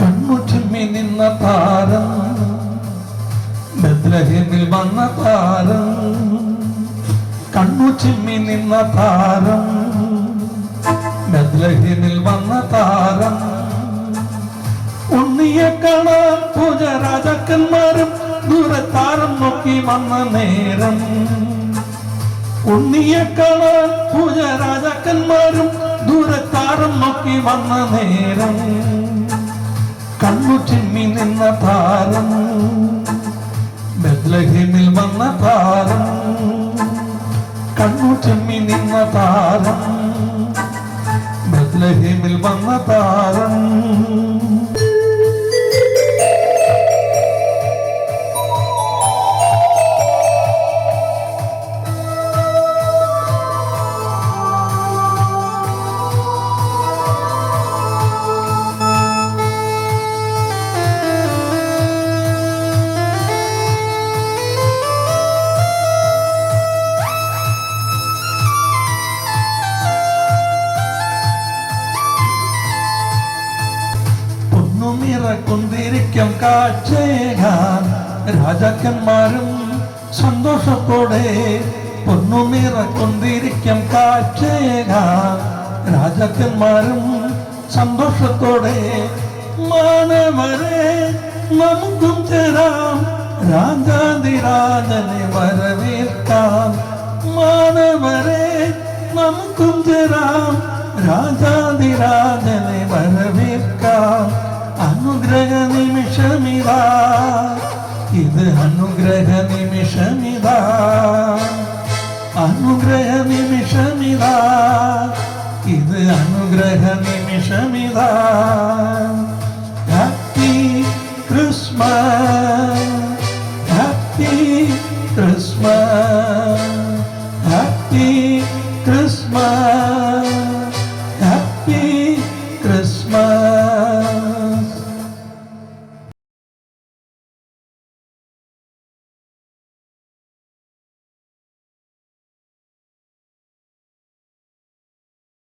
കൺമുറ്റമ്മി നിന്ന താരം ബദ്രഹിമിൽ വന്ന താരം. കൺമുറ്റമ്മി നിന്ന താരം ബദ്രഹിമിൽ വന്ന താരം. ഉണ്ണിയെ കാണാൻ പൂജ രാജാക്കന്മാരും ദൂരത്താരം നോക്കി വന്ന നേരം. ഉണ്ണിയെ കാണാൻ പൂജ രാജാക്കന്മാരും ദൂരത്താരം താരം നോക്കി വന്ന നേരം കണ്ണു ചിമ്മി നിന്ന താരം ബദ്ലഹിമിൽ വന്ന താരം കണ്ണു ചിമ്മി നിന്ന താരം ബദ്ലഹിമിൽ വന്ന താരം പൊന്നുമിറക്കൊണ്ടിരിക്കും കാഴ്ചയേകാൻ. രാജാക്കന്മാരും സന്തോഷത്തോടെ പൊന്നു നിറക്കൊണ്ടിരിക്കും കാഴ്ചയേകാൻ. രാജാക്കന്മാരും സന്തോഷത്തോടെ മാനവരെ നമുക്കും ചേരാം രാജാതിരാജനെ വരവേൽക്കാം. മാനവരെ നമുക്കും ചേരാം രാജാതിരാജനെ വരവേൽക്കാം. അനുഗ്രഹ നിമിഷമിതാ. ഇത് അനുഗ്രഹ നിമിഷമിതാ. അനുഗ്രഹ നിമിഷമിതാ. ഇത് അനുഗ്രഹ നിമിഷമിതാ. Happy Christmas. Happy Christmas.